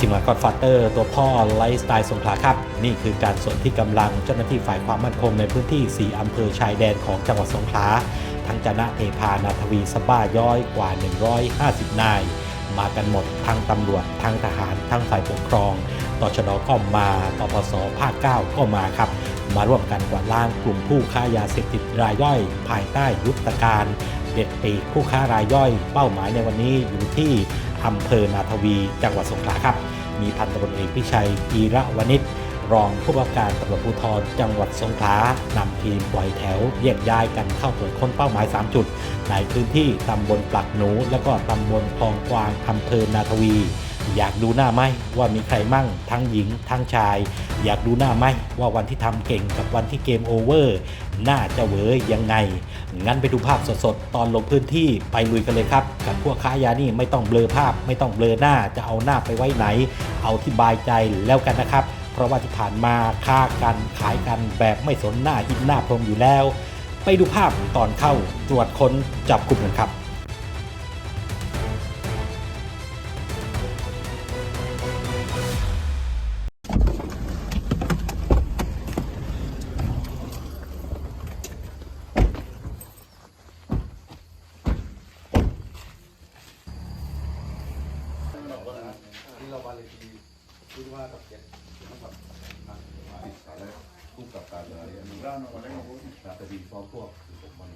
ทีมงานกอดฟาเตอร์ตัวพ่อไลฟ์สไตล์สงขลาครับ นี่คือการสนที่กำลังเจ้าหน้าที่ฝ่ายความมั่นคงในพื้นที่ 4 อำเภอชายแดนของจังหวัดสงขลาทั้งจนะเทพานาทวีสบ้าย้อยกว่า 150 นาย มากันหมดทั้งตำรวจทั้งทหารทั้งฝ่ายปกครองตชดก็มาปปสภาค 9 ก็มาครับ มาร่วมกันกวาดล้างกลุ่มผู้ค้ายาเสพติดรายย่อย ภายใต้ยุทธการเด็ดปีกผู้ค้ารายย่อย เป้าหมายในวันนี้อยู่ที่อำเภอนาทวี จังหวัดสงขลาครับ มีพันตำรวจเอกพิชัยกีระวณิชรองผู้บังคับการตำรวจภูธรจังหวัดสงขลานำทีมปล่อยแถวแยกย้ายกันเข้าตรวจค้นเป้าหมาย 3 จุด ในพื้นที่ตำบลปลักหนู และก็ตำบลคลองกวางอำเภอนาทวี อยากดูหน้าไหมว่ามีใครมั่ง ทั้งหญิง ทั้งชาย อยากดูหน้าไหมว่าวันที่ทำเก่งกับวันที่เกมโอเวอร์น่าจะเวอยังไง งั้นไปดูภาพสดๆ ตอนลงพื้นที่ไปลุยกันเลยครับ กับพวกค้ายานี่ไม่ต้องเบลอภาพ ไม่ต้องเบลอหน้าจะเอาหน้าไปไว้ไหน เอาที่บายใจแล้วกันนะครับ เพราะว่าที่ผ่านมาค้ากันขายกันแบบไม่สนหน้าอินหน้าพรมอยู่แล้ว ไปดูภาพตอนเข้าตรวจค้นจับกลุ่มกันครับ ที่ว่ากับเจ็ดนะครับติดสายแล้วคู่กับการอะไรอันนี้ร่างมาได้ของผมแต่ดีพร้อมพวกผมมัน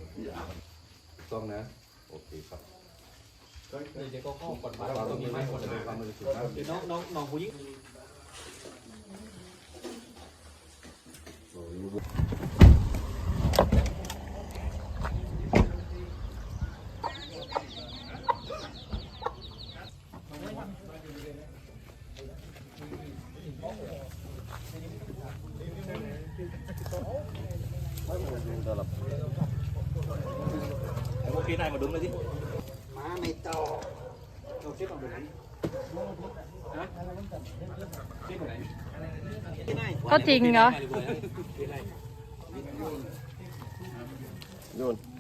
ต้องนะ โอเคครับเดี๋ยวก็ข้อกฎหมายมีไม่หมดเลยความบริสุทธิ์นะน้องน้องน้องผู้หญิงโอเายมาดูมาสิมาไม่ต่อเราเช็คก่อนไปไหนฮะเช็คก่อนไหนเขาจริงเหรอ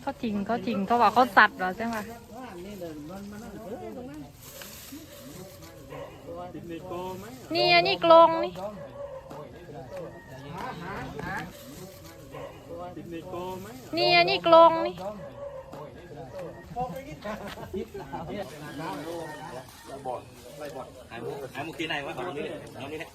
เขาจริงเขาจริงเขาว่าเขาสัตว์เหรอใช่ไหมนี่อันนี้กลงนี่นี่อันนี้กลงนี่ หายมุกหายมุกที่ไหนวะตอนนี้น้องนี่แหละ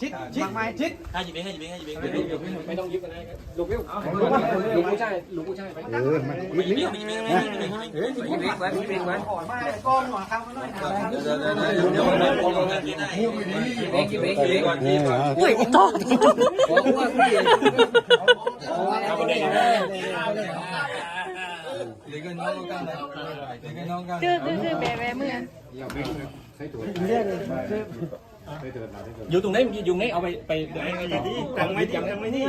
ชิดชิดชิดให้ยิบเองให้ยิบเองให้ยิบเองไม่ต้องยึดกันเลยลูกเร็วลูกผู้ชายลูกผู้ชายไปเออมันยิบเองยิบเองยิบเองยิบเองเฮ้ยยิงเล็กไว้ยิงเล็กไว้เดี๋ยวเดี๋ยวเดี๋ยวเดี๋ยวที่ไหนเล็กยิงเล็กยิงเล็กก่อนเฮ้ยโตบอกว่าผู้หญิงคือคือคือแบแบมืออยู่ ตรงไหนอยู่ไหนเอาไปไปอยู่ที่ตังไม่จังไม่นี่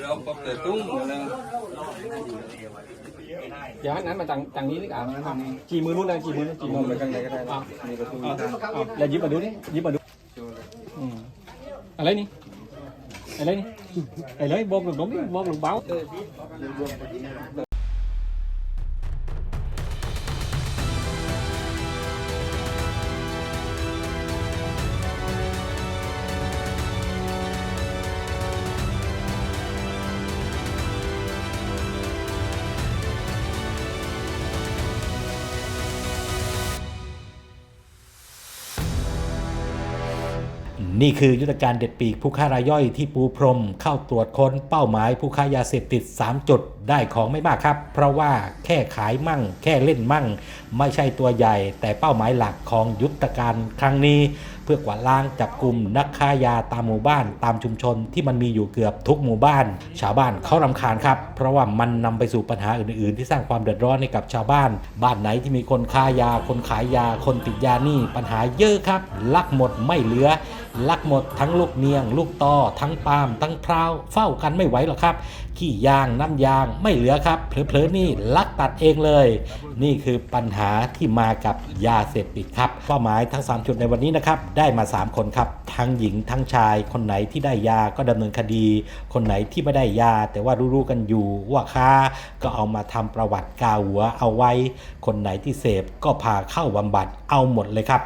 เราก็เกิดตุ้งนะ อย่านั้นมาตังตังนี้นี่อะจีมือรุ่นนะจีมือจีมือไปข้างในก็ได้มีประตูแล้วยิบมาดูนี่ยิบมาดูอะไรนี่อะไรนี่อะไรบอกหลุดน้องบอกหลุดเบ้า นี่คือยุทธการเด็ดปีกผู้ค้ารายย่อยที่ปูพรม เข้าตรวจค้นเป้าหมายผู้ค้ายาเสพติด 3 จุดได้ของไม่มากครับ เพราะว่าแค่ขายมั่ง แค่เล่นมั่ง ไม่ใช่ตัวใหญ่ แต่เป้าหมายหลักของยุทธการครั้งนี้ เพื่อกวาดล้างจับกลุ่มนักค้ายาตามหมู่บ้านตามชุมชนที่มันมีอยู่เกือบทุกหมู่บ้าน ชาวบ้านเขารำคาญครับ เพราะว่ามันนำไปสู่ปัญหาอื่น ๆ ที่สร้างความเดือดร้อนให้กับชาวบ้าน บ้านไหนที่มีคนค้ายา คนขายยา คนติดยานี่ปัญหาเยอะครับลักหมดไม่เหลือ ลักหมดทั้งลูกเนียง ลูกตอทั้งปาล์มทั้งพร้าวเฝ้ากันไม่ไหวหรอกครับ ขี้ยางน้ำยางไม่เหลือครับเผลอๆนี่ลักตัดเองเลย นี่คือปัญหาที่มากับยาเสพติดครับเป้าหมายทั้ง 3 จุดในวันนี้นะครับได้มา 3 คนครับ ทั้งหญิงทั้งชาย คนไหนที่ได้ยาก็ดำเนินคดี คนไหนที่ไม่ได้ยา แต่ว่ารู้ๆกันอยู่ว่าค้าก็เอามาทำประวัติกาหัวเอาไว้ คนไหนที่เสพก็พาเข้าบำบัดเอาหมดเลยครับ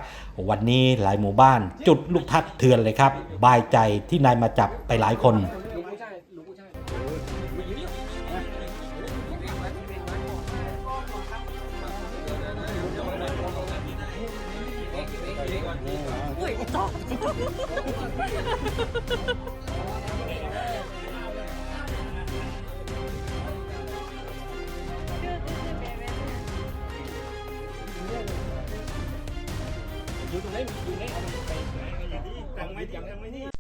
วันนี้หลายหมู่บ้าน จุดลูกทัดเถือนเลยครับ บายใจที่นายมาจับไปหลายคนลุง อยู่ตรงไหนอยู่ไหนเอาไปยังไม่ยังไม่นี่